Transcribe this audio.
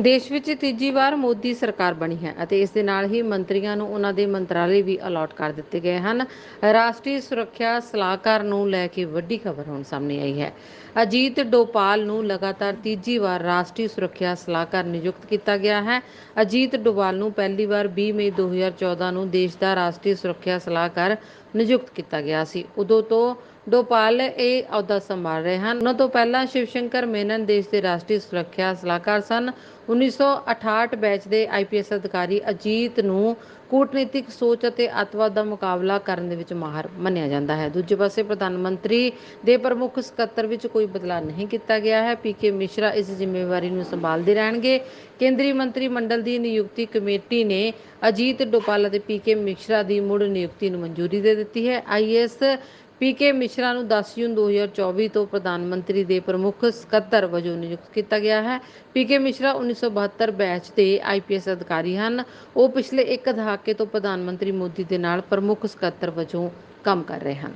ਦੇਸ਼ ਵਿੱਚ ਤੀਜੀ ਵਾਰ ਮੋਦੀ ਸਰਕਾਰ ਬਣੀ ਹੈ ਅਤੇ ਇਸ ਦੇ ਨਾਲ ਹੀ ਮੰਤਰੀਆਂ ਨੂੰ ਉਹਨਾਂ ਦੇ ਮੰਤਰਾਲੇ ਵੀ ਅਲਾਟ ਕਰ ਦਿੱਤੇ ਗਏ ਹਨ। ਰਾਸ਼ਟਰੀ ਸੁਰੱਖਿਆ ਸਲਾਹਕਾਰ ਨੂੰ ਲੈ ਕੇ ਵੱਡੀ ਖਬਰ ਹੁਣ ਸਾਹਮਣੇ ਆਈ ਹੈ। ਅਜੀਤ ਡੋਪਾਲ ਨੂੰ ਲਗਾਤਾਰ ਤੀਜੀ ਵਾਰ ਰਾਸ਼ਟਰੀ ਸੁਰੱਖਿਆ ਸਲਾਹਕਾਰ ਨਿਯੁਕਤ ਕੀਤਾ ਗਿਆ ਹੈ। ਅਜੀਤ ਡੋਭਾਲ ਨੂੰ ਪਹਿਲੀ ਵਾਰ 20 ਮਈ 2014 ਨੂੰ ਦੇਸ਼ ਦਾ ਰਾਸ਼ਟਰੀ ਸੁਰੱਖਿਆ ਸਲਾਹਕਾਰ ਨਿਯੁਕਤ ਕੀਤਾ ਗਿਆ ਸੀ। ਉਦੋਂ ਤੋਂ ਡੋਪਾਲ ਇਹ ਅਹੁਦਾ ਸੰਭਾਲ ਰਹੇ ਹਨ। ਉਹਨਾਂ ਤੋਂ ਪਹਿਲਾਂ ਸ਼ਿਵ ਸ਼ੰਕਰ ਮੇਨਨ ਦੇਸ਼ ਦੇ ਰਾਸ਼ਟਰੀ ਸੁਰੱਖਿਆ ਸਲਾਹਕਾਰ ਸਨ। 1968 ਬੈਚ ਦੇ ਆਈਪੀਐਸ ਅਧਿਕਾਰੀ ਅਜੀਤ ਨੂੰ ਕੂਟਨੀਤਿਕ ਸੋਚ ਅਤੇ ਅੱਤਵਾਦ ਦਾ ਮੁਕਾਬਲਾ ਕਰਨ ਦੇ ਵਿੱਚ ਮਾਹਰ ਮੰਨਿਆ ਜਾਂਦਾ ਹੈ। ਦੂਜੇ ਪਾਸੇ ਪ੍ਰਧਾਨ ਮੰਤਰੀ ਦੇ ਪ੍ਰਮੁੱਖ ਸਕੱਤਰ ਵਿੱਚ ਕੋਈ ਬਦਲਾਅ ਨਹੀਂ ਕੀਤਾ ਗਿਆ ਹੈ। ਪੀਕੇ ਮਿਸ਼ਰਾ ਇਸ ਜ਼ਿੰਮੇਵਾਰੀ ਨੂੰ ਸੰਭਾਲਦੇ ਰਹਿਣਗੇ। ਕੇਂਦਰੀ ਮੰਤਰੀ ਮੰਡਲ ਦੀ ਨਿਯੁਕਤੀ ਕਮੇਟੀ ਨੇ ਅਜੀਤ, ਡੋਪਾਲ ਅਤੇ ਪੀਕੇ ਮਿਸ਼ਰਾ ਦੀ ਮੁੜ ਨਿਯੁਕਤੀ ਨੂੰ ਮਨਜ਼ੂਰੀ ਦੇ ਦਿੱਤੀ ਹੈ। ਆਈਐਸ ਪੀਕੇ ਮਿਸ਼ਰਾ ਨੂੰ 10 ਜੂਨ 2024 ਤੋਂ ਪ੍ਰਧਾਨ ਮੰਤਰੀ ਦੇ ਪ੍ਰਮੁੱਖ ਸਕੱਤਰ ਵਜੋਂ ਨਿਯੁਕਤ ਕੀਤਾ ਗਿਆ ਹੈ। ਪੀਕੇ ਮਿਸ਼ਰਾ 1972 ਬੈਚ ਦੇ ਆਈਪੀਐਸ ਅਧਿਕਾਰੀ ਹਨ। ਉਹ ਪਿਛਲੇ ਇੱਕ ਦਹਾਕੇ ਤੋਂ ਪ੍ਰਧਾਨ ਮੰਤਰੀ ਮੋਦੀ ਦੇ ਨਾਲ ਪ੍ਰਮੁੱਖ ਸਕੱਤਰ ਵਜੋਂ ਕੰਮ ਕਰ ਰਹੇ ਹਨ।